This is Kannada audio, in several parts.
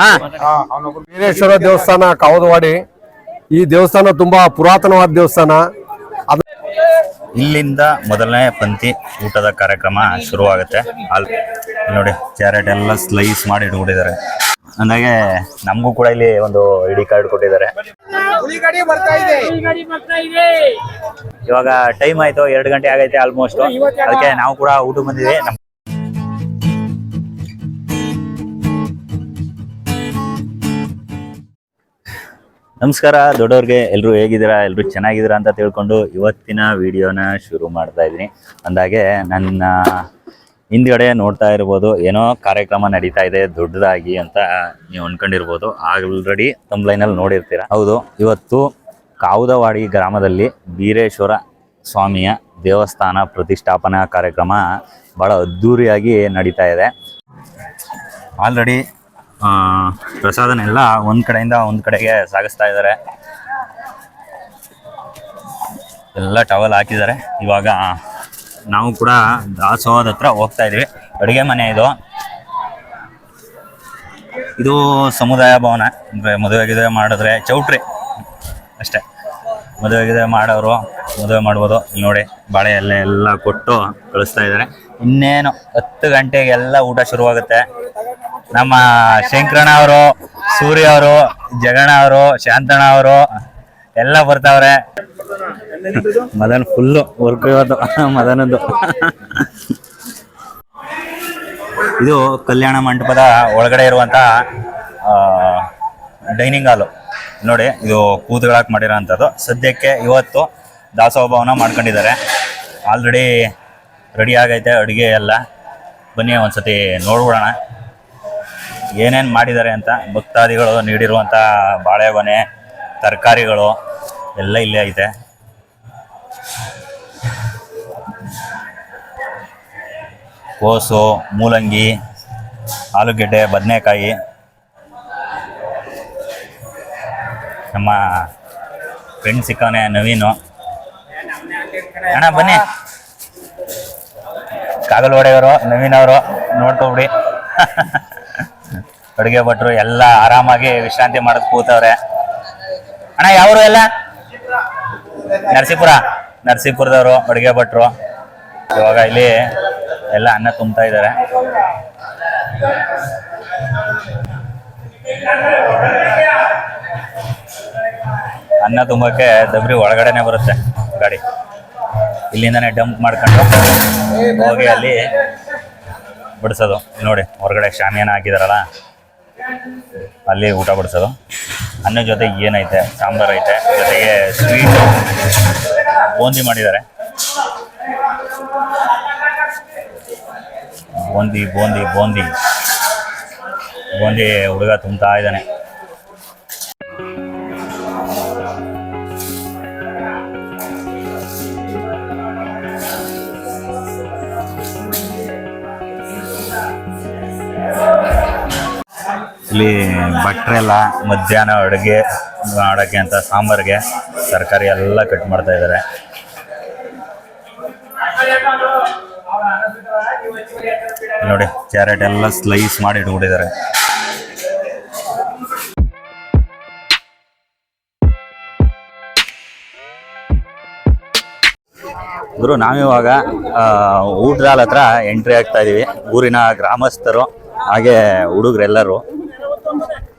ಹಾ? ವೀರೇಶ್ವರ ದೇವಸ್ಥಾನ ಕಾವದವಾಡಿ. ಈ ದೇವಸ್ಥಾನ ತುಂಬಾ ಪುರಾತನವಾದ ದೇವಸ್ಥಾನ. ಇಲ್ಲಿಂದ ಮೊದಲನೇ ಪಂಕ್ತಿ ಊಟದ ಕಾರ್ಯಕ್ರಮ ಶುರುವಾಗುತ್ತೆ. ಅಲ್ಲಿ ನೋಡಿ ಕ್ಯಾರೆಟ್ ಎಲ್ಲ ಸ್ಲೈಸ್ ಮಾಡಿ ಇಟ್ಕೊಂಡಿದ್ದಾರೆ. ಅಂದಾಗೆ ನಮಗೂ ಕೂಡ ಇಲ್ಲಿ ಒಂದು ಐಡಿ ಕಾರ್ಡ್ ಕೊಟ್ಟಿದ್ದಾರೆ. ಇವಾಗ ಟೈಮ್ ಆಯ್ತು ಎರಡು ಗಂಟೆ ಆಗೈತೆ ಆಲ್ಮೋಸ್ಟ್ ಅದಕ್ಕೆ ನಾವು ಕೂಡ ಊಟ ಬಂದಿದ್ವಿ ನಮ್ ನಮಸ್ಕಾರ, ದೊಡ್ಡವ್ರಿಗೆ ಎಲ್ಲರೂ ಹೇಗಿದ್ದೀರಾ ಎಲ್ಲರೂ ಚೆನ್ನಾಗಿದ್ದೀರಾ ಅಂತ ತಿಳ್ಕೊಂಡು ಇವತ್ತಿನ ವಿಡಿಯೋನ ಶುರು ಮಾಡ್ತಾ ಇದ್ದೀನಿ. ಅಂದಾಗೆ ನನ್ನ ಹಿಂದ್ಗಡೆ ನೋಡ್ತಾ ಇರ್ಬೋದು, ಏನೋ ಕಾರ್ಯಕ್ರಮ ನಡೀತಾ ಇದೆ, ದೊಡ್ಡದಾಗಿ ಅಂತ ನೀವು ಅನ್ಕೊಂಡಿರ್ಬೋದು. ಆಲ್ರೆಡಿ ಲೈನಲ್ಲಿ ನೋಡಿರ್ತೀರ. ಹೌದು, ಇವತ್ತು ಕಾವುದವಾಡಿ ಗ್ರಾಮದಲ್ಲಿ ಬೀರೇಶ್ವರ ಸ್ವಾಮಿಯ ದೇವಸ್ಥಾನ ಪ್ರತಿಷ್ಠಾಪನಾ ಕಾರ್ಯಕ್ರಮ ಭಾಳ ಅದ್ದೂರಿಯಾಗಿ ನಡೀತಾ ಇದೆ. ಆಲ್ರೆಡಿ ಪ್ರಸಾದನೆಲ್ಲ ಒಂದ್ ಕಡೆಯಿಂದ ಒಂದ್ ಕಡೆಗೆ ಸಾಗಿಸ್ತಾ ಇದ್ದಾರೆ. ಎಲ್ಲ ಟವಲ್ ಹಾಕಿದ್ದಾರೆ. ಇವಾಗ ನಾವು ಕೂಡ ದಾಸೋಹದ ಹತ್ರ ಹೋಗ್ತಾ ಇದೀವಿ ಅಡುಗೆ ಮನೆ ಇದು. ಇದು ಸಮುದಾಯ ಭವನ. ಅಂದ್ರೆ ಮದುವೆ ಗಿದುವೆ ಮಾಡಿದ್ರೆ ಚೌಟ್ರಿ. ಅಷ್ಟೇ. ಮದುವೆ ಗಿದುವೆ ಮಾಡೋರು ಮದುವೆ ಮಾಡ್ಬೋದು. ಇಲ್ಲಿ ನೋಡಿ ಬಾಳೆ ಎಲ್ಲ ಎಲ್ಲ ಕೊಟ್ಟು ಕಳಿಸ್ತಾ ಇದ್ದಾರೆ. ಇನ್ನೇನು ಹತ್ತು ಗಂಟೆಗೆಲ್ಲ ಊಟ ಶುರುವಾಗುತ್ತೆ. ನಮ್ಮ ಶಂಕರಣ ಅವರು ಸೂರ್ಯ ಅವರು ಜಗಣ ಅವರು ಶಾಂತಣ್ಣ ಅವರು ಎಲ್ಲ ಬರ್ತಾವ್ರೆ. ಮದನ್ ಫುಲ್ಲು ವರ್ಕ್ ಇವತ್ತು. ಮದನದ್ದು. ಇದು ಕಲ್ಯಾಣ ಮಂಟಪದ ಒಳಗಡೆ ಇರುವಂತ ಡೈನಿಂಗ್ ಹಾಲು ನೋಡಿ ಇದು ಕೂತ್ಗಳಾಕ್ ಮಾಡಿರೋ ಅಂಥದ್ದು ಸದ್ಯಕ್ಕೆ ಇವತ್ತು ದಾಸೋಹ ಭವನ ಮಾಡ್ಕೊಂಡಿದ್ದಾರೆ. ಆಲ್ರೆಡಿ ರೆಡಿ ಆಗೈತೆ ಅಡುಗೆ ಎಲ್ಲ. ಬನ್ನಿ ಒಂದ್ಸತಿ ನೋಡ್ಬಿಡೋಣ. ಏನೇನು ಮಾಡಿದ್ದಾರೆ ಅಂತ ಭಕ್ತಾದಿಗಳು ನೀಡಿರುವಂಥ ಬಾಳೆಗೊನೆ ತರಕಾರಿಗಳು ಎಲ್ಲ ಇಲ್ಲೇ ಐತೆ. ಕೋಸು, ಮೂಲಂಗಿ, ಆಲೂಗೆಡ್ಡೆ, ಬದನೆಕಾಯಿ. ನಮ್ಮ ಫ್ರೆಂಡ್ ಸಿಕ್ಕವನೇ ನವೀನು. ಅಣ್ಣ, ಬನ್ನಿ. ಕಾಗಲ್ವಾಡೆಯವರು ನವೀನ್ ಅವರು ನೋಡ್ಕೊಬಿಡಿ. ಅಡುಗೆ ಭಟ್ರು ಎಲ್ಲ ಆರಾಮಾಗಿ ವಿಶ್ರಾಂತಿ ಮಾಡೋದು ಕೂತವ್ರೆ. ಅಣ್ಣ, ಯಾವ್ರು ಎಲ್ಲ? ನರಸೀಪುರ. ನರಸೀಪುರದವರು, ಅಡುಗೆ ಭಟ್ರು. ಇವಾಗ ಇಲ್ಲಿ ಎಲ್ಲ ಅನ್ನ ತುಂಬ್ತಾ ಇದ್ದಾರೆ. ಅನ್ನ ತುಂಬಕ್ಕೆ ದಬ್ರಿ ಒಳಗಡೆನೆ ಬರುತ್ತೆ ಗಾಡಿ. ಇಲ್ಲಿಂದಾನೆ ಡಂಪ್ ಮಾಡ್ಕೊಂಡು ಹೋಗಿ ಅಲ್ಲಿ ಬಿಡಿಸೋದು. ನೋಡಿ, ಹೊರಗಡೆ ಶಾಮಿಯಾನ ಹಾಕಿದಾರಲ್ಲ. ಅಲ್ಲಿ ಊಟ ಬಡಿಸೋದು. ಅನ್ನ ಜೊತೆ ಏನೈತೆ, ಸಾಂಬಾರ್ ಐತೆ, ಜೊತೆಗೆ ಸ್ವೀಟ್ ಬೂಂದಿ ಮಾಡಿದ್ದಾರೆ. ಬೂಂದಿ ಬೂಂದಿ ಬೂಂದಿ. ಬೂಂದಿ ಹುಡುಗ ತುಂಬ್ತಾ ಇದ್ದಾನೆ. ಇಲ್ಲಿ ಭಟ್ರೆಲ್ಲ ಮಧ್ಯಾಹ್ನ ಅಡುಗೆ ಮಾಡೋಕ್ಕೆ ಅಂತ ಸಾಂಬಾರ್ಗೆ ತರಕಾರಿ ಎಲ್ಲ ಕಟ್ ಮಾಡ್ತಾ ಇದ್ದಾರೆ. ನೋಡಿ, ಕ್ಯಾರೆಟ್ ಎಲ್ಲ ಸ್ಲೈಸ್ ಮಾಡಿ ಇಟ್ಬಿಟ್ಟಿದ್ದಾರೆ. ಗುರು, ನಾವಿವಾಗ ಹಾಲ್ ಹತ್ರ ಎಂಟ್ರಿ ಆಗ್ತಾ ಇದೀವಿ. ಊರಿನ ಗ್ರಾಮಸ್ಥರು, ಹಾಗೆ ಹುಡುಗರೆಲ್ಲರೂ.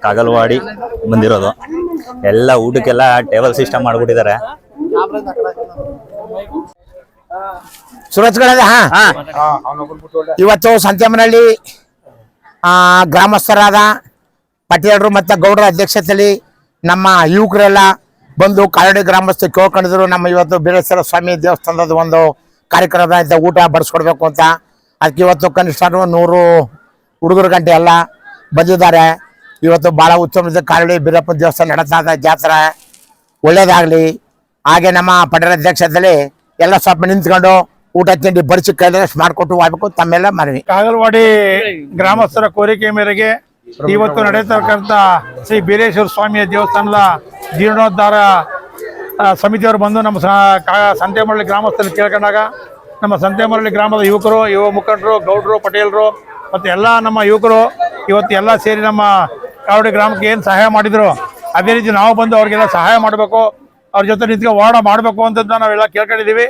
ಕಾಗಲ್ವಾಡಿ ಬಂದಿರೋದು. ಎಲ್ಲ ಊಟಕ್ಕೆಲ್ಲ ಟೇಬಲ್ ಸಿಸ್ಟಮ್ ಮಾಡ್ಬಿಟ್ಟಿದ್ದಾರೆ. ಸುರತ್ಗಡೆ ಹಾ? ಇವತ್ತು ಆ ಗ್ರಾಮಸ್ಥರಾದ ಪಟೇಲರು ಮತ್ತು ಗೌಡರ ಅಧ್ಯಕ್ಷತೆಯಲ್ಲಿ ನಮ್ಮ ಯುವಕರೆಲ್ಲ ಬಂದು ಕಾಲಡಿ ಗ್ರಾಮಸ್ಥ ಕೇಳ್ಕೊಂಡಿದ್ರು ನಮ್ಮ ಇವತ್ತು ಬೀರೇಶ್ವರ ಸ್ವಾಮಿ ದೇವಸ್ಥಾನದ ಒಂದು ಕಾರ್ಯಕ್ರಮದ ಇಂಥ ಊಟ ಬಡಿಸ್ಕೊಡ್ಬೇಕು ಅಂತ. ಅದಕ್ಕೆ ಇವತ್ತು ಕನಿಷ್ಠ ನೂರು ಹುಡುಗರ ಗಂಟೆ ಎಲ್ಲ ಬಂದಿದ್ದಾರೆ. ಇವತ್ತು ಬಹಳ ಉತ್ತಮದ ಕಾರಳಿ ಬೀರಪ್ಪ ದೇವಸ್ಥಾನ ನಡೀತಾ ಇದೆ ಜಾತ್ರೆ ಒಳ್ಳೇದಾಗಲಿ. ಹಾಗೆ ನಮ್ಮ ಪಟೇಲ ಅಧ್ಯಕ್ಷತೆಯಲ್ಲಿ ಎಲ್ಲ ಸ್ವಲ್ಪ ನಿಂತ್ಕೊಂಡು ಊಟ ತಿಂಡಿ ಬಡಿಸಿ ಕೈ ಮಾಡಿಕೊಟ್ಟು ಹೋಗ್ಬೇಕು. ತಮ್ಮೆಲ್ಲ ಮನವಿ. ಕಾಗಲವಾಡಿ ಗ್ರಾಮಸ್ಥರ ಕೋರಿಕೆ ಮೇರೆಗೆ ಇವತ್ತು ನಡೆಯತಕ್ಕಂಥ ಶ್ರೀ ಬೀರೇಶ್ವರ ಸ್ವಾಮಿಯ ದೇವಸ್ಥಾನದ ಜೀರ್ಣೋದ್ಧಾರ ಸಮಿತಿಯವರು ಬಂದು ನಮ್ಮ ಸಂತೆಮರಳ್ಳಿ ಗ್ರಾಮಸ್ಥರಲ್ಲಿ ಕೇಳ್ಕೊಂಡಾಗ ನಮ್ಮ ಸಂತೆಮರಳ್ಳಿ ಗ್ರಾಮದ ಯುವಕರು, ಯುವ ಮುಖಂಡರು, ಗೌಡರು, ಪಟೇಲರು ಮತ್ತು ಎಲ್ಲ ನಮ್ಮ ಯುವಕರು ಇವತ್ತು ಎಲ್ಲ ಸೇರಿ ನಮ್ಮ ಕಾವಡಿ ಗ್ರಾಮಕ್ಕೆ ಏನು ಸಹಾಯ ಮಾಡಿದ್ರು? ಅದೇ ರೀತಿ ನಾವು ಬಂದು ಅವ್ರಿಗೆಲ್ಲ ಸಹಾಯ ಮಾಡಬೇಕು. ಅವ್ರ ಜೊತೆ ನಿಂತ್ಕೊಂಡು ಹೋರಾಟ ಮಾಡಬೇಕು ಅಂತ ನಾವೆಲ್ಲ ಕೇಳ್ಕೊಂಡಿದ್ದೀವಿ.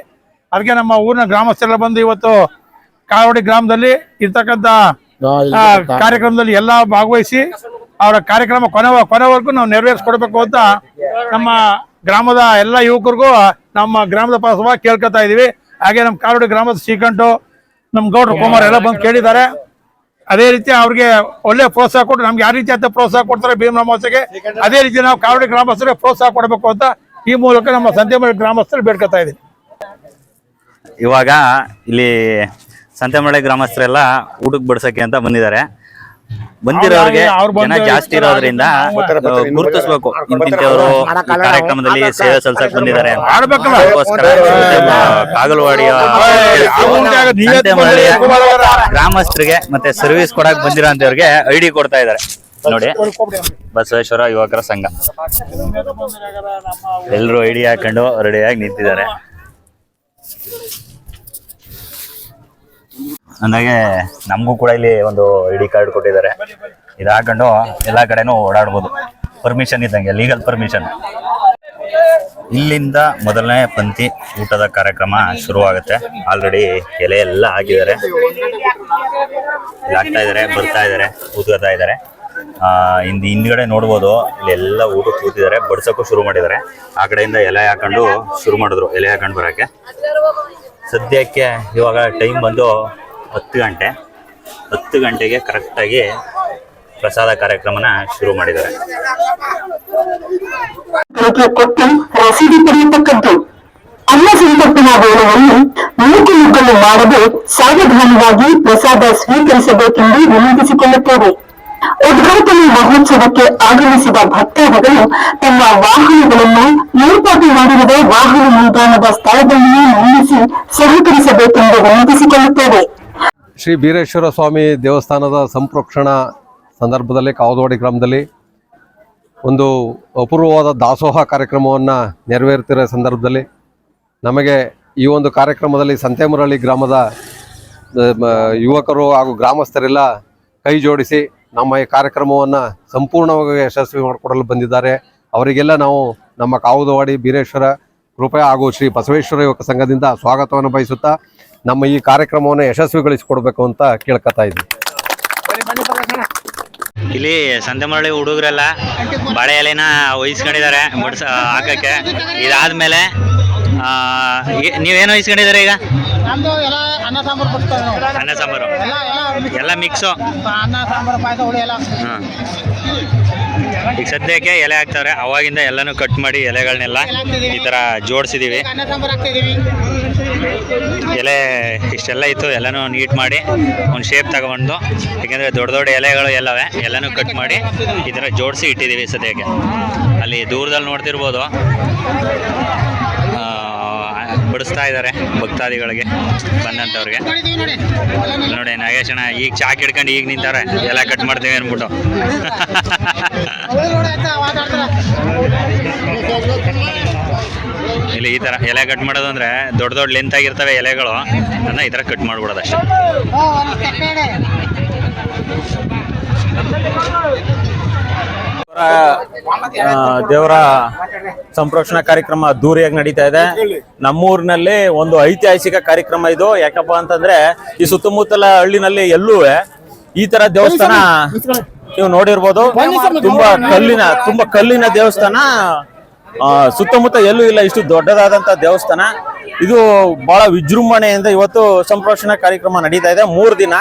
ಅದಕ್ಕೆ ನಮ್ಮ ಊರಿನ ಗ್ರಾಮಸ್ಥರೆಲ್ಲ ಬಂದು ಇವತ್ತು ಕಾವಡಿ ಗ್ರಾಮದಲ್ಲಿ ಇರ್ತಕ್ಕಂಥ ಕಾರ್ಯಕ್ರಮದಲ್ಲಿ ಎಲ್ಲ ಭಾಗವಹಿಸಿ ಅವರ ಕಾರ್ಯಕ್ರಮ ಕೊನೆ ಕೊನೆವರೆಗೂ ನಾವು ನೆರವೇರಿಸ್ಕೊಡ್ಬೇಕು ಅಂತ ನಮ್ಮ ಗ್ರಾಮದ ಎಲ್ಲ ಯುವಕರಿಗೂ ನಮ್ಮ ಗ್ರಾಮದ ಪರವಾಗಿ ಕೇಳ್ಕೊತಾ ಇದೀವಿ ಹಾಗೆ ನಮ್ಮ ಕಾವಡಿ ಗ್ರಾಮದ ಶ್ರೀಕಂಠು ನಮ್ಮ ಗೌಡ್ರು ಕುಮಾರ್ ಎಲ್ಲ ಬಂದು ಕೇಳಿದ್ದಾರೆ. ಅದೇ ರೀತಿ ಅವ್ರಿಗೆ ಒಳ್ಳೆ ಪ್ರೋತ್ಸಾಹ ಕೊಟ್ಟು ನಮ್ಗೆ ಯಾವ ರೀತಿ ಅಂತ ಪ್ರೋತ್ಸಾಹ ಕೊಡ್ತಾರೆ ಭೀಮ್ ಅಮಾವಾಸ್ಯೆಗೆ ಅದೇ ರೀತಿ ನಾವು ಕಾವಡಿ ಗ್ರಾಮಸ್ಥರಿಗೆ ಪ್ರೋತ್ಸಾಹ ಕೊಡಬೇಕು ಅಂತ ಈ ಮೂಲಕ ನಮ್ಮ ಸಂತೆಮಳ್ಳಿ ಗ್ರಾಮಸ್ಥರು ಬೇಡ್ಕೊತಾ ಇದ್ದೀನಿ ಇವಾಗ ಇಲ್ಲಿ ಸಂತೆಮಳ್ಳಿ ಗ್ರಾಮಸ್ಥರೆಲ್ಲ ಊಟಕ್ಕೆ ಬಡ್ಸಕ್ಕೆ ಅಂತ ಬಂದಿದ್ದಾರೆ. ಬಂದಿರೋರಿಗೆ ಜನ ಜಾಸ್ತಿ ಇರೋದ್ರಿಂದ ಗುರುತಿಸ್ಬೇಕು. ಇಂತಿಂತವರು ಕಾರ್ಯಕ್ರಮದಲ್ಲಿ ಸೇವೆ ಸಲ್ಸಕ್ ಬಂದಿದ್ದಾರೆ. ಕಾಗಲವಾಡಿಯ ಗ್ರಾಮಸ್ಥರಿಗೆ ಮತ್ತೆ ಸರ್ವಿಸ್ ಕೊಡಕ್ ಬಂದಿರೋ ಅಂತವ್ರಿಗೆ ಐಡಿ ಕೊಡ್ತಾ ಇದ್ದಾರೆ. ನೋಡಿ ಬಸವೇಶ್ವರ ಯುವಕರ ಸಂಘ. ಎಲ್ರು ಐಡಿ ಹಾಕೊಂಡು ರೆಡಿಯಾಗಿ ನಿಂತಿದ್ದಾರೆ. ಅಂದಾಗೆ ನಮಗೂ ಕೂಡ ಇಲ್ಲಿ ಒಂದು ಐ ಡಿ ಕಾರ್ಡ್ ಕೊಟ್ಟಿದ್ದಾರೆ. ಇದು ಎಲ್ಲಾ ಕಡೆನೂ ಓಡಾಡ್ಬೋದು. ಪರ್ಮಿಷನ್ ಇದ್ದಂಗೆ ಲೀಗಲ್ ಪರ್ಮಿಷನ್ ಇಲ್ಲಿಂದ ಮೊದಲನೇ ಪಂಕ್ತಿ ಊಟದ ಕಾರ್ಯಕ್ರಮ ಶುರುವಾಗುತ್ತೆ. ಆಲ್ರೆಡಿ ಎಲೆ ಎಲ್ಲ ಹಾಕಿದ್ದಾರೆ. ಇಲ್ಲಿ ಇದ್ದಾರೆ, ಬರ್ತಾ ಇದ್ದಾರೆ ಕೂತ್ಕೋತಾ ಇದ್ದಾರೆ. ಹಿಂದ್ ಹಿಂದ್ಗಡೆ ನೋಡ್ಬೋದು, ಇಲ್ಲಿ ಎಲ್ಲ ಊಟ ಕೂತಿದ್ದಾರೆ. ಬಡ್ಸೋಕ್ಕೂ ಶುರು ಮಾಡಿದ್ದಾರೆ. ಆ ಕಡೆಯಿಂದ ಎಲೆ ಹಾಕೊಂಡು ಶುರು ಮಾಡಿದ್ರು, ಎಲೆ ಹಾಕೊಂಡು ಬರೋಕ್ಕೆ. ಸದ್ಯಕ್ಕೆ ಇವಾಗ ಟೈಮ್ ಬಂದು ಹತ್ತು ಗಂಟೆ, ಹತ್ತು ಗಂಟೆಗೆ ಕರೆಕ್ಟಾಗಿ ಪ್ರಸಾದ ಕಾರ್ಯಕ್ರಮನ ಶುರು ಮಾಡಿದ್ದಾರೆ. ರಸೀದಿ ಪಡೆಯತಕ್ಕದ್ದು ಅನ್ನ ಮಾಡದೆ ಸಾವಧಾನವಾಗಿ ಪ್ರಸಾದ ಸ್ವೀಕರಿಸಬೇಕೆಂದು ವಿನಂತಿಸಿಕೊಳ್ಳುತ್ತೇವೆ. ಉದ್ಘಾಟನೆ ಮಹೋತ್ಸವಕ್ಕೆ ಆಗಮಿಸಿದ ಭಕ್ತಾದಿಗಳು ತಮ್ಮ ವಾಹನಗಳನ್ನು ಏರ್ಪಾಟು ಮಾಡಿರುವ ವಾಹನ ನಿಲ್ದಾಣದ ಸ್ಥಳದಲ್ಲಿಯೇ ನಿಲ್ಲಿಸಿ ಸಹಕರಿಸಬೇಕೆಂದು ವಿನಂತಿಸಿಕೊಳ್ಳುತ್ತೇವೆ. ಶ್ರೀ ಬೀರೇಶ್ವರ ಸ್ವಾಮಿ ದೇವಸ್ಥಾನದ ಸಂಪ್ರೋಕ್ಷಣ ಸಂದರ್ಭದಲ್ಲಿ ಕಾವದವಾಡಿ ಗ್ರಾಮದಲ್ಲಿ ಒಂದು ಅಪೂರ್ವವಾದ ದಾಸೋಹ ಕಾರ್ಯಕ್ರಮವನ್ನು ನೆರವೇರ್ತಿರೋ ಸಂದರ್ಭದಲ್ಲಿ ನಮಗೆ ಈ ಒಂದು ಕಾರ್ಯಕ್ರಮದಲ್ಲಿ ಸಂತೆಮುರಳ್ಳಿ ಗ್ರಾಮದ ಯುವಕರು ಹಾಗೂ ಗ್ರಾಮಸ್ಥರೆಲ್ಲ ಕೈ ಜೋಡಿಸಿ ನಮ್ಮ ಈ ಕಾರ್ಯಕ್ರಮವನ್ನು ಸಂಪೂರ್ಣವಾಗಿ ಯಶಸ್ವಿ ಮಾಡಿಕೊಡಲು ಬಂದಿದ್ದಾರೆ. ಅವರಿಗೆಲ್ಲ ನಾವು ನಮ್ಮ ಕಾವುದವಾಡಿ ಬೀರೇಶ್ವರ ಕೃಪೆ ಹಾಗೂ ಶ್ರೀ ಬಸವೇಶ್ವರ ಯುವಕ ಸಂಘದಿಂದ ಸ್ವಾಗತವನ್ನು ಬಯಸುತ್ತಾ ನಮ್ಮ ಈ ಕಾರ್ಯಕ್ರಮವನ್ನು ಯಶಸ್ವಿಗೊಳಿಸಿಕೊಡ್ಬೇಕು ಅಂತ ಕೇಳ್ಕೊತಾ ಇದ್ದೀವಿ ಇಲ್ಲಿ ಸಂತೆಮರಳಿ ಹುಡುಗರೆಲ್ಲ ಬಾಳೆ ಎಲೆನ ವಹಿಸ್ಕೊಂಡಿದ್ದಾರೆ ಬಡ್ಸ ಹಾಕಕ್ಕೆ. ಇದಾದ್ಮೇಲೆ ನೀವೇನು ವಹಿಸ್ಕೊಂಡಿದ್ದಾರೆ ಈಗ? ಅನ್ನ ಸಾಂಬಾರು. ಕೊಡ್ತಾರೆ ಅನ್ನ ಸಾಂಬಾರು. ಎಲ್ಲ ಮಿಕ್ಸು ಅನ್ನ ಸಾಂಬಾರು ಪಾಯಸ ಹುಳಿ ಎಲ್ಲ ಹಾಂ. ಈಗ ಸದ್ಯಕ್ಕೆ ಎಲೆ ಹಾಕ್ತಾರೆ ಅವಾಗಿಂದ ಎಲ್ಲನೂ ಕಟ್ ಮಾಡಿ ಎಲೆಗಳನ್ನೆಲ್ಲ ಈ ಹಾಕ್ತಾ ಇದೀವಿ ಎಲೆ ಇಷ್ಟೆಲ್ಲ ಇತ್ತು, ಎಲ್ಲನೂ ನೀಟ್ ಮಾಡಿ ಒಂದು ಶೇಪ್ ತಗೊಂಡು ಯಾಕೆಂದರೆ ದೊಡ್ಡ ದೊಡ್ಡ ಎಲೆಗಳು ಎಲ್ಲವೇ, ಎಲ್ಲನೂ ಕಟ್ ಮಾಡಿ ಈ ಥರ ಜೋಡಿಸಿ ಇಟ್ಟಿದ್ದೀವಿ ಸದ್ಯಕ್ಕೆ. ಅಲ್ಲಿ ದೂರದಲ್ಲಿ ನೋಡ್ತಿರ್ಬೋದು. ಬಡಿಸ್ತಾ ಇದ್ದಾರೆ ಭಕ್ತಾದಿಗಳಿಗೆ ಬಂದಂಥವ್ರಿಗೆ. ನೋಡಿ ನಾಗೇಶಣ್ಣ ಈಗ ಚಾಕ್ ಹಿಡ್ಕೊಂಡು ಈಗ ನಿಂತಾರೆ ಎಲ್ಲ ಕಟ್ ಮಾಡ್ತೀವಿ ಅಂದ್ಬಿಟ್ಟು. ಇಲ್ಲಿ ಈ ಥರ ಎಲೆ ಕಟ್ ಮಾಡೋದು ಅಂದರೆ ದೊಡ್ಡ ದೊಡ್ಡ ಲೆಂತ್ ಆಗಿರ್ತವೆ ಎಲೆಗಳು. ಅದನ್ನ ಈ ಥರ ಕಟ್ ಮಾಡ್ಬಿಡೋದು ಅಷ್ಟೇ ದೇವರ ಸಂಪ್ರೋಕ್ಷಣಾ ಕಾರ್ಯಕ್ರಮ ಅದ್ದೂರಿಯಾಗಿ ನಡೀತಾ ಇದೆ. ನಮ್ಮೂರಿನಲ್ಲಿ ಒಂದು ಐತಿಹಾಸಿಕ ಕಾರ್ಯಕ್ರಮ ಇದು. ಯಾಕಪ್ಪ ಅಂತಂದ್ರೆ ಈ ಸುತ್ತಮುತ್ತಲ ಹಳ್ಳಿನಲ್ಲಿ ಎಲ್ಲೂ ಈ ತರ ದೇವಸ್ಥಾನ ನೀವು ನೋಡಿರ್ಬೋದು. ತುಂಬಾ ಕಲ್ಲಿನ ತುಂಬಾ ಕಲ್ಲಿನ ದೇವಸ್ಥಾನ. ಸುತ್ತಮುತ್ತ ಎಲ್ಲೂ ಇಲ್ಲ. ಇಷ್ಟು ದೊಡ್ಡದಾದಂತ ದೇವಸ್ಥಾನ. ಇದು ಬಹಳ ವಿಜೃಂಭಣೆಯಿಂದ ಇವತ್ತು ಸಂಪ್ರೋಷಣಾ ಕಾರ್ಯಕ್ರಮ ನಡೀತಾ ಇದೆ. ಮೂರು ದಿನ.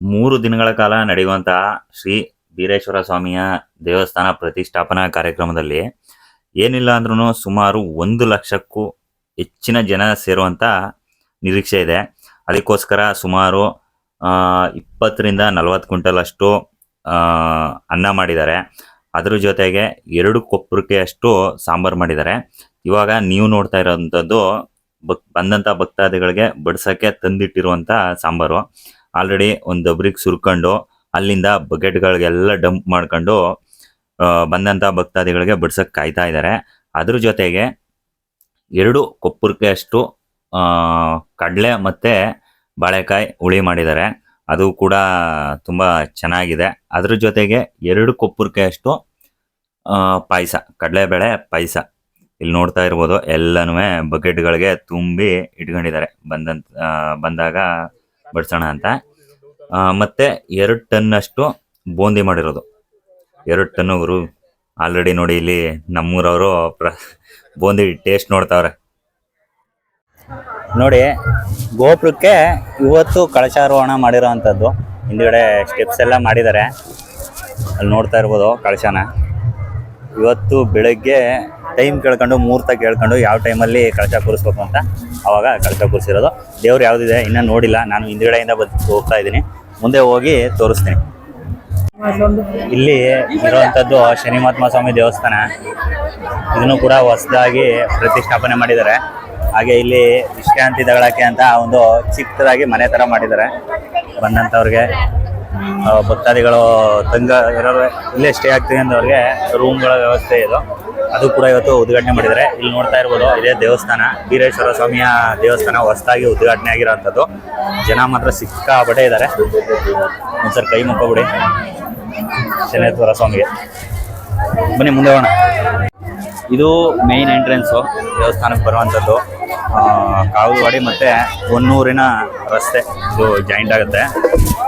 ಮೂರು ದಿನಗಳ ಕಾಲ ನಡೆಯುವಂತಹ ಶ್ರೀ ಬೀರೇಶ್ವರ ಸ್ವಾಮಿಯ ದೇವಸ್ಥಾನ ಪ್ರತಿಷ್ಠಾಪನಾ ಕಾರ್ಯಕ್ರಮದಲ್ಲಿ ಏನಿಲ್ಲ ಅಂದ್ರೂ ಸುಮಾರು ಒಂದು ಲಕ್ಷಕ್ಕೂ ಹೆಚ್ಚಿನ ಜನ ಸೇರುವಂತ ನಿರೀಕ್ಷೆ ಇದೆ. ಅದಕ್ಕೋಸ್ಕರ ಸುಮಾರು ಇಪ್ಪತ್ತರಿಂದ ನಲವತ್ತು ಕ್ವಿಂಟಲ್ ಅಷ್ಟು ಅನ್ನ ಮಾಡಿದ್ದಾರೆ. ಅದರ ಜೊತೆಗೆ ಎರಡು ಕೊಪ್ಪರಿಕೆ ಅಷ್ಟು ಸಾಂಬಾರು ಮಾಡಿದ್ದಾರೆ. ಇವಾಗ ನೀವು ನೋಡ್ತಾ ಇರೋವಂಥದ್ದು ಬಕ್ ಬಂದಂಥ ಭಕ್ತಾದಿಗಳಿಗೆ ಬಡಿಸೋಕ್ಕೆ ತಂದಿಟ್ಟಿರುವಂಥ ಸಾಂಬಾರು. ಆಲ್ರೆಡಿ ಒಂದು ಒಬ್ರಿಗೆ ಸುರ್ಕೊಂಡು ಅಲ್ಲಿಂದ ಬಕೆಟ್ಗಳಿಗೆಲ್ಲ ಡಂಪ್ ಮಾಡ್ಕೊಂಡು ಬಂದಂಥ ಭಕ್ತಾದಿಗಳಿಗೆ ಬಿಡ್ಸೋಕೆ ಕಾಯ್ತಾ ಇದ್ದಾರೆ. ಅದ್ರ ಜೊತೆಗೆ ಎರಡು ಕೊಪ್ಪರಕ್ಕೆ ಅಷ್ಟು ಕಡಲೆ ಮತ್ತು ಬಾಳೆಕಾಯಿ ಹುಳಿ ಮಾಡಿದ್ದಾರೆ. ಅದು ಕೂಡ ತುಂಬ ಚೆನ್ನಾಗಿದೆ. ಅದ್ರ ಜೊತೆಗೆ ಎರಡು ಕೊಪ್ಪುರ್ಕಾಯಷ್ಟು ಪಾಯಸ, ಕಡಲೆಬೇಳೆ ಪಾಯಸ. ಇಲ್ಲಿ ನೋಡ್ತಾ ಇರ್ಬೋದು, ಎಲ್ಲನೂ ಬಕೆಟ್ಗಳಿಗೆ ತುಂಬಿ ಇಟ್ಕೊಂಡಿದ್ದಾರೆ. ಬಂದಂತ ಬಂದಾಗ ಬಡ್ಸೋಣ ಅಂತ. ಮತ್ತೆ ಎರಡು ಟನ್ನಷ್ಟು ಬೂಂದಿ ಮಾಡಿರೋದು. ಎರಡು ಟನ್ ಗುರು ಆಲ್ರೆಡಿ ನೋಡಿ ಇಲ್ಲಿ ನಮ್ಮೂರವರು ಪ್ರ, ಬೂಂದಿ ಟೇಸ್ಟ್ ನೋಡ್ತಾವ್ರೆ. ನೋಡಿ, ಗೋಪುರಕ್ಕೆ ಇವತ್ತು ಕಳಶಾರೋಹಣ ಮಾಡಿರೋವಂಥದ್ದು ಹಿಂದ್ಗಡೆ ಸ್ಟೆಪ್ಸ್ ಎಲ್ಲ ಮಾಡಿದ್ದಾರೆ. ಅಲ್ಲಿ ನೋಡ್ತಾ ಇರ್ಬೋದು ಕಳಶನ. ಇವತ್ತು ಬೆಳಗ್ಗೆ ಟೈಮ್ ಕೇಳ್ಕೊಂಡು, ಮುಹೂರ್ತ ಕೇಳ್ಕೊಂಡು ಯಾವ ಟೈಮಲ್ಲಿ ಕಳಶ ಕೂರಿಸ್ಬೇಕು ಅಂತ ಅವಾಗ ಕಳಶ ಕೂರಿಸಿರೋದು. ದೇವ್ರು ಯಾವುದಿದೆ ಇನ್ನೂ ನೋಡಿಲ್ಲ. ನಾನು ಹಿಂದ್ಗಡೆಯಿಂದ ಬಂದು, ಹೋಗ್ತಾ ಇದ್ದೀನಿ. ಮುಂದೆ ಹೋಗಿ ತೋರಿಸ್ತೀನಿ. ಇಲ್ಲಿ ಇರುವಂಥದ್ದು ಶನಿ ಮಹಾತ್ಮ ಸ್ವಾಮಿ ದೇವಸ್ಥಾನ. ಇದನ್ನು ಕೂಡ ಹೊಸದಾಗಿ ಪ್ರತಿಷ್ಠಾಪನೆ ಮಾಡಿದ್ದಾರೆ. ಹಾಗೆ ಇಲ್ಲಿ ವಿಶ್ರಾಂತಿ ತಗೊಳಕ್ಕೆ ಅಂತ ಒಂದು ಚಿಕ್ಕದಾಗಿ ಮನೆ ಥರ ಮಾಡಿದ್ದಾರೆ. ಬಂದಂಥವ್ರಿಗೆ ಭಕ್ತಾದಿಗಳು ತಂಗ ಇರೋ ಇಲ್ಲೇ ಸ್ಟೇ ಆಗ್ತೀವಿ ಅಂದವ್ರಿಗೆ ರೂಮ್ಗಳ ವ್ಯವಸ್ಥೆ ಇದು. ಅದು ಕೂಡ ಇವತ್ತು ಉದ್ಘಾಟನೆ ಮಾಡಿದ್ದಾರೆ. ಇಲ್ಲಿ ನೋಡ್ತಾ ಇರ್ಬೋದು, ಇದೇ ದೇವಸ್ಥಾನ. ವೀರೇಶ್ವರ ಸ್ವಾಮಿಯ ದೇವಸ್ಥಾನ ಹೊಸದಾಗಿ ಉದ್ಘಾಟನೆ ಆಗಿರೋಂಥದ್ದು ಜನ ಮಾತ್ರ ಸಿಕ್ಕಾಪಟ್ಟೆ ಇದ್ದಾರೆ. ಒಂದ್ಸರಿ ಕೈ ಮುಕ್ಕೊಬಿಡಿ. ಶನೇಶ್ವರ ಸ್ವಾಮಿಗೆ. ಬನ್ನಿ, ಮುಂದೆ ಹೋಗೋಣ. ಇದು ಮೇನ್ ಎಂಟ್ರೆನ್ಸು ದೇವಸ್ಥಾನಕ್ಕೆ ಬರುವಂಥದ್ದು. ಕಾವಲವಾಡಿ ಮತ್ತು ಹೊನ್ನೂರಿನ ರಸ್ತೆ. ಇದು ಜಾಯಿಂಟ್ ಆಗುತ್ತೆ.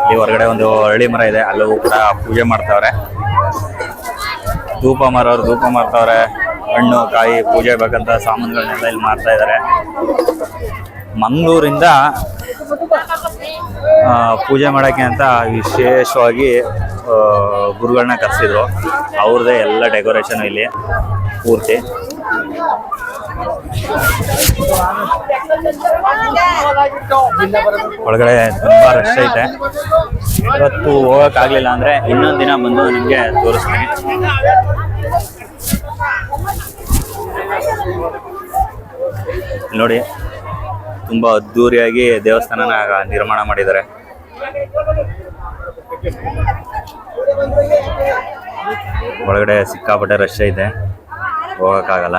ಇಲ್ಲಿ ಹೊರಗಡೆ ಒಂದು ಅರಳಿ ಮರ ಇದೆ. ಅಲ್ಲೂ ಕೂಡ ಪೂಜೆ ಮಾಡ್ತಾವ್ರೆ. ಧೂಪ ಮಾರೋರು ಧೂಪ ಮಾರ್ತವ್ರೆ, ಹಣ್ಣು, ಕಾಯಿ, ಪೂಜೆ ಬೇಕಂತ ಸಾಮಾನುಗಳನ್ನೆಲ್ಲ ಇಲ್ಲಿ ಮಾರ್ತಾ ಇದ್ದಾರೆ ಮಂಗಳೂರಿಂದ ಪೂಜೆ ಮಾಡೋಕ್ಕೆ ಅಂತ ವಿಶೇಷವಾಗಿ ಗುರುಗಳನ್ನ ಕರೆಸಿದ್ರು. ಅವ್ರದ್ದೇ ಎಲ್ಲ ಡೆಕೋರೇಷನ್ ಇಲ್ಲಿ, ಪೂರ್ತಿ. ಒಳಗಡೆ ತುಂಬಾ ರಶ್ ಐತೆ. ಇವತ್ತು ಹೋಗಕ್ಕಾಗ್ಲಿಲ್ಲ ಅಂದ್ರೆ ಇನ್ನೊಂದ್ ದಿನ ಬಂದು ನಿಮಗೆ ತೋರಿಸ್ತೀನಿ. ನೋಡಿ, ತುಂಬಾ ಅದ್ದೂರಿಯಾಗಿ ದೇವಸ್ಥಾನನ ನಿರ್ಮಾಣ ಮಾಡಿದ್ದಾರೆ. ಒಳಗಡೆ ಸಿಕ್ಕಾಪಟ್ಟೆ ರಶ್ ಇದೆ. ಹೋಗಕ್ಕಾಗಲ್ಲ.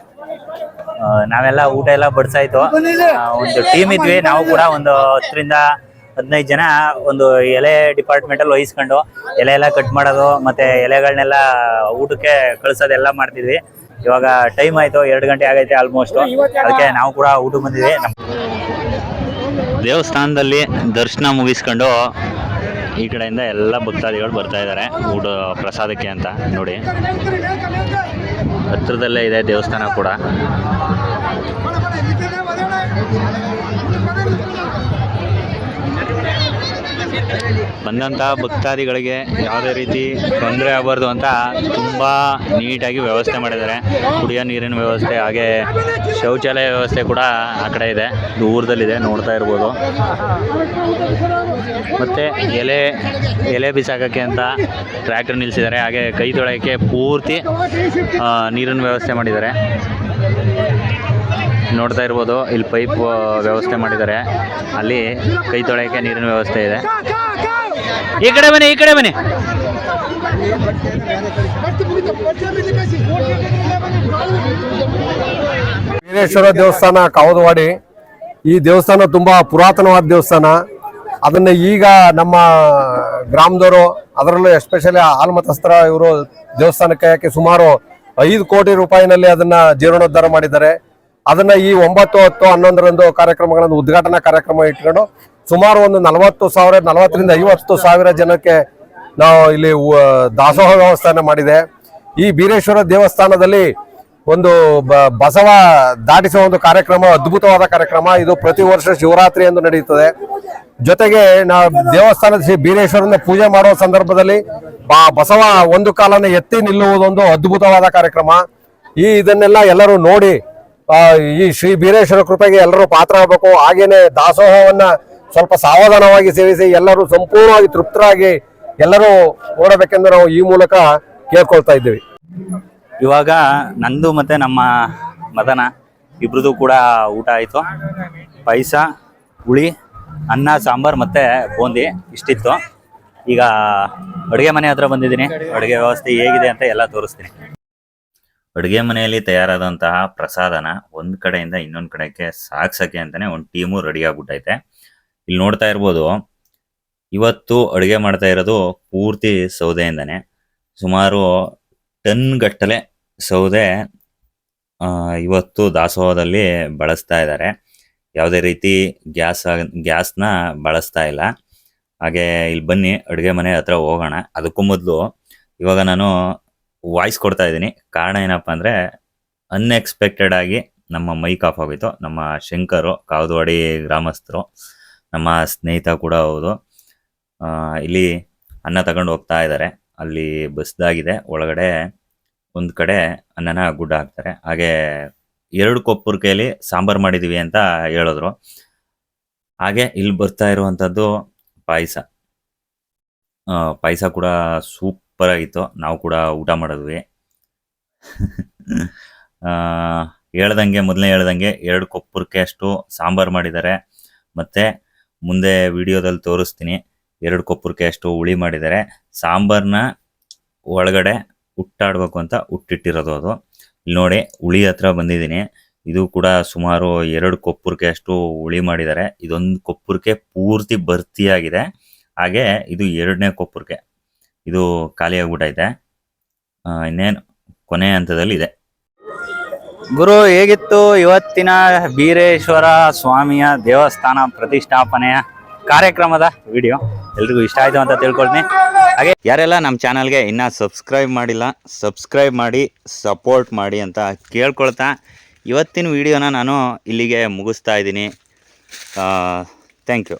ನಾವೆಲ್ಲ ಊಟ ಎಲ್ಲ ಬಡ್ಸಾಯ್ತು ಒಂದು ಟೀಮ್ ಇದ್ವಿ. ನಾವು ಕೂಡ ಒಂದು ಹತ್ತರಿಂದ ಹದಿನೈದು ಜನ ಒಂದು ಎಲೆ ಡಿಪಾರ್ಟ್ಮೆಂಟ್ ಅಲ್ಲಿ ವಹಿಸ್ಕೊಂಡು ಎಲೆ ಎಲ್ಲ ಕಟ್ ಮಾಡೋದು ಮತ್ತೆ ಎಲೆಗಳನ್ನೆಲ್ಲ ಊಟಕ್ಕೆ ಕಳ್ಸೋದೆಲ್ಲ ಮಾಡ್ತಿದ್ವಿ. ಇವಾಗ ಟೈಮ್ ಆಯ್ತು. ಎರಡು ಗಂಟೆ ಆಗೈತೆ ಆಲ್ಮೋಸ್ಟ್ ಅದಕ್ಕೆ ನಾವು ಕೂಡ ಊಟ ಬಂದಿದ್ವಿ. ದೇವಸ್ಥಾನದಲ್ಲಿ ದರ್ಶನ ಮುಗಿಸ್ಕೊಂಡು ಈ ಕಡೆಯಿಂದ ಎಲ್ಲ ಭಕ್ತಾದಿಗಳು ಬರ್ತಾ ಇದ್ದಾರೆ ಊಟ ಪ್ರಸಾದಕ್ಕೆ ಅಂತ ನೋಡಿ. ಹತ್ರದಲ್ಲೇ ಇದೆ ದೇವಸ್ಥಾನ ಕೂಡ. ಬಂದಂಥ ಭಕ್ತಾದಿಗಳಿಗೆ ಯಾವುದೇ ರೀತಿ ತೊಂದರೆ ಆಗಬಾರ್ದು ಅಂತ ತುಂಬ ನೀಟಾಗಿ ವ್ಯವಸ್ಥೆ ಮಾಡಿದ್ದಾರೆ. ಕುಡಿಯೋ ನೀರಿನ ವ್ಯವಸ್ಥೆ, ಹಾಗೆ ಶೌಚಾಲಯ ವ್ಯವಸ್ಥೆ ಕೂಡ ಆ ಕಡೆ ಇದೆ. ದೂರದಲ್ಲಿದೆ, ನೋಡ್ತಾ ಇರ್ಬೋದು. ಮತ್ತು ಎಲೆ ಎಲೆ ಬಿಸಾಕೋಕ್ಕೆ ಅಂತ ಟ್ರ್ಯಾಕ್ಟರ್ ನಿಲ್ಲಿಸಿದ್ದಾರೆ ಹಾಗೆ ಕೈ ತೊಳೆಯೋಕ್ಕೆ ಪೂರ್ತಿ ನೀರಿನ ವ್ಯವಸ್ಥೆ ಮಾಡಿದ್ದಾರೆ. ನೋಡ್ತಾ ಇರ್ಬೋದು, ಇಲ್ಲಿ ಪೈಪ್ ವ್ಯವಸ್ಥೆ ಮಾಡಿದ್ದಾರೆ. ಅಲ್ಲಿ ಕೈ ತೊಳೆಯೋಕ್ಕೆ ನೀರಿನ ವ್ಯವಸ್ಥೆ ಇದೆ. ಈ ಕಡೆ ಬನ್ನಿ, ಈ ಕಡೆ ಬನ್ನಿ. ವೀರೇಶ್ವರ ದೇವಸ್ಥಾನ, ಕಾವದವಾಡಿ. ಈ ದೇವಸ್ಥಾನ ತುಂಬಾ ಪುರಾತನವಾದ ದೇವಸ್ಥಾನ. ಅದನ್ನ ಈಗ ನಮ್ಮ ಗ್ರಾಮದವರು, ಅದರಲ್ಲೂ ಎಸ್ಪೆಷಲಿ ಆಲ್ಮತಸ್ತ್ರ ಇವರು ದೇವಸ್ಥಾನಕ್ಕೆ ಯಾಕೆ ಸುಮಾರು ಐದು ಕೋಟಿ ರೂಪಾಯಿನಲ್ಲಿ ಅದನ್ನ ಜೀರ್ಣೋದ್ಧಾರ ಮಾಡಿದ್ದಾರೆ. ಅದನ್ನ ಈ ಒಂಬತ್ತು ಹತ್ತು ಹನ್ನೊಂದರಂದು ಕಾರ್ಯಕ್ರಮಗಳನ್ನು, ಉದ್ಘಾಟನಾ ಕಾರ್ಯಕ್ರಮ ಇಟ್ಕೊಂಡು ಸುಮಾರು ಒಂದು ನಲವತ್ತು ಸಾವಿರ, ನಲವತ್ತರಿಂದ ಐವತ್ತು ಸಾವಿರ ಜನಕ್ಕೆ ನಾವು ಇಲ್ಲಿ ದಾಸೋಹ ವ್ಯವಸ್ಥೆಯನ್ನು ಮಾಡಿದೆ. ಈ ಬೀರೇಶ್ವರ ದೇವಸ್ಥಾನದಲ್ಲಿ ಒಂದು ಬಸವ ದಾಟಿಸುವ ಒಂದು ಕಾರ್ಯಕ್ರಮ, ಅದ್ಭುತವಾದ ಕಾರ್ಯಕ್ರಮ. ಇದು ಪ್ರತಿ ವರ್ಷ ಶಿವರಾತ್ರಿ ಎಂದು ನಡೆಯುತ್ತದೆ. ಜೊತೆಗೆ ನಾವು ದೇವಸ್ಥಾನದ ಶ್ರೀ ಬೀರೇಶ್ವರನ ಪೂಜೆ ಮಾಡುವ ಸಂದರ್ಭದಲ್ಲಿ ಬಸವ ಒಂದು ಕಾಲನ ಎತ್ತಿ ನಿಲ್ಲುವುದೊಂದು ಅದ್ಭುತವಾದ ಕಾರ್ಯಕ್ರಮ. ಈ ಇದನ್ನೆಲ್ಲ ಎಲ್ಲರೂ ನೋಡಿ ಈ ಶ್ರೀ ಬೀರೇಶ್ವರ ಕೃಪೆಗೆ ಎಲ್ಲರೂ ಪಾತ್ರ ಆಗಬೇಕು. ಹಾಗೇನೆ ದಾಸೋಹವನ್ನ ಸ್ವಲ್ಪ ಸಾವಧಾನವಾಗಿ ಸೇವಿಸಿ ಎಲ್ಲರೂ ಸಂಪೂರ್ಣವಾಗಿ ತೃಪ್ತರಾಗಿ ಎಲ್ಲರೂ ಓಡಬೇಕೆಂದು ನಾವು ಈ ಮೂಲಕ ಕೇಳ್ಕೊಳ್ತಾ ಇದ್ದೀವಿ. ಇವಾಗ ನಂದು ಮತ್ತೆ ನಮ್ಮ ಮದನ ಇಬ್ರದ್ದು ಕೂಡ ಊಟ ಆಯಿತು. ಪಾಯಸ, ಹುಳಿ, ಅನ್ನ, ಸಾಂಬಾರ್ ಮತ್ತೆ ಬೂಂದಿ ಇಷ್ಟಿತ್ತು. ಈಗ ಅಡುಗೆ ಮನೆ ಹತ್ರ ಬಂದಿದ್ದೀನಿ. ಅಡುಗೆ ವ್ಯವಸ್ಥೆ ಹೇಗಿದೆ ಅಂತ ಎಲ್ಲ ತೋರಿಸ್ತೀನಿ. ಅಡುಗೆ ಮನೆಯಲ್ಲಿ ತಯಾರಾದಂತಹ ಪ್ರಸಾದನ ಒಂದು ಕಡೆಯಿಂದ ಇನ್ನೊಂದು ಕಡೆಗೆ ಸಾಗ್ಸೋಕ್ಕೆ ಅಂತಾನೆ ಒಂದು ಟೀಮು ರೆಡಿ ಆಗ್ಬಿಟ್ಟೈತೆ. ಇಲ್ಲಿ ನೋಡ್ತಾ ಇರ್ಬೋದು, ಇವತ್ತು ಅಡುಗೆ ಮಾಡ್ತಾ ಇರೋದು ಪೂರ್ತಿ ಸೌದೆಯಿಂದನೇ. ಸುಮಾರು ಟನ್ ಗಟ್ಟಲೆ ಸೌದೆ ಇವತ್ತು ದಾಸೋಹದಲ್ಲಿ ಬಳಸ್ತಾ ಇದ್ದಾರೆ. ಯಾವುದೇ ರೀತಿ ಗ್ಯಾಸ್ ಗ್ಯಾಸ್ನ ಬಳಸ್ತಾ ಇಲ್ಲ. ಹಾಗೆ ಇಲ್ಲಿ ಬನ್ನಿ, ಅಡುಗೆ ಮನೆ ಹತ್ರ ಹೋಗೋಣ. ಅದಕ್ಕೂ ಮೊದಲು ಇವಾಗ ನಾನು ವಾಯ್ಸ್ ಕೊಡ್ತಾ ಇದ್ದೀನಿ. ಕಾರಣ ಏನಪ್ಪ ಅಂದರೆ ಅನ್ಎಕ್ಸ್ಪೆಕ್ಟೆಡ್ ಆಗಿ ನಮ್ಮ ಮೈಕ್ ಆಫ್ ಆಗೋಯ್ತು ನಮ್ಮ ಶಂಕರು, ಕಾವದವಾಡಿ ಗ್ರಾಮಸ್ಥರು ನಮ್ಮ ಸ್ನೇಹಿತ ಕೂಡ ಹೌದು. ಇಲ್ಲಿ ಅನ್ನ ತಗೊಂಡು ಹೋಗ್ತಾ ಇದ್ದಾರೆ. ಅಲ್ಲಿ ಬಸ್ದಾಗಿದೆ. ಒಳಗಡೆ ಒಂದು ಕಡೆ ಅನ್ನನ ಗುಡ್ಡ ಹಾಕ್ತಾರೆ. ಹಾಗೆ ಎರಡು ಕೊಪ್ಪರ ಕೈಲಿ ಸಾಂಬಾರ್ ಮಾಡಿದೀವಿ ಅಂತ ಹೇಳಿದ್ರು. ಹಾಗೆ ಇಲ್ಲಿ ಬರ್ತಾ ಇರುವಂಥದ್ದು ಪಾಯಸ. ಪಾಯಸ ಕೂಡ ಸೂಪರ್ ಆಗಿತ್ತು. ನಾವು ಕೂಡ ಊಟ ಮಾಡಿದ್ವಿ. ಹೇಳ್ದಂಗೆ ಮೊದಲನೇ ಹೇಳ್ದಂಗೆ ಎರಡು ಕೊಪ್ಪರಕ್ಕೆ ಅಷ್ಟು ಸಾಂಬಾರ್ ಮಾಡಿದ್ದಾರೆ. ಮತ್ತೆ ಮುಂದೆ ವಿಡಿಯೋದಲ್ಲಿ ತೋರಿಸ್ತೀನಿ. ಎರಡು ಕೊಪ್ಪರಕ್ಕೆ ಅಷ್ಟು ಹುಳಿ ಮಾಡಿದ್ದಾರೆ. ಸಾಂಬಾರ್ನ ಒಳಗಡೆ ಹುಟ್ಟಾಡ್ಬೇಕು ಅಂತ ಹುಟ್ಟಿಟ್ಟಿರೋದು ಅದು. ಇಲ್ಲಿ ನೋಡಿ ಹುಳಿ ಹತ್ರ ಬಂದಿದ್ದೀನಿ. ಇದು ಕೂಡ ಸುಮಾರು ಎರಡು ಕೊಪ್ಪರಕ್ಕೆ ಅಷ್ಟು ಹುಳಿ ಮಾಡಿದ್ದಾರೆ. ಇದೊಂದು ಕೊಪ್ಪರಕ್ಕೆ ಪೂರ್ತಿ ಭರ್ತಿಯಾಗಿದೆ. ಹಾಗೆ ಇದು ಎರಡನೇ ಕೊಪ್ಪರಕ್ಕೆ ಇದು ಖಾಲಿ ಆಗ್ಬಿಟ್ಟೈತೆ ಆ, ಇನ್ನೇನು ಕೊನೆ ಹಂತದಲ್ಲಿ ಇದೆ ಗುರು ಹೇಗಿತ್ತು ಇವತ್ತಿನ ಬೀರೇಶ್ವರ ಸ್ವಾಮಿಯ ದೇವಸ್ಥಾನ ಪ್ರತಿಷ್ಠಾಪನೆಯ ಕಾರ್ಯಕ್ರಮದ ವಿಡಿಯೋ? ಎಲ್ರಿಗೂ ಇಷ್ಟ ಆಯಿತು ಅಂತ ತಿಳ್ಕೊಳ್ತೀನಿ. ಹಾಗೆ ಯಾರೆಲ್ಲ ನಮ್ಮ ಚಾನಲ್ಗೆ ಇನ್ನೂ ಸಬ್ಸ್ಕ್ರೈಬ್ ಮಾಡಿಲ್ಲ, ಸಬ್ಸ್ಕ್ರೈಬ್ ಮಾಡಿ, ಸಪೋರ್ಟ್ ಮಾಡಿ ಅಂತ ಕೇಳ್ಕೊಳ್ತಾ ಇವತ್ತಿನ ವಿಡಿಯೋನ ನಾನು ಇಲ್ಲಿಗೆ ಮುಗಿಸ್ತಾ ಇದ್ದೀನಿ. Thank you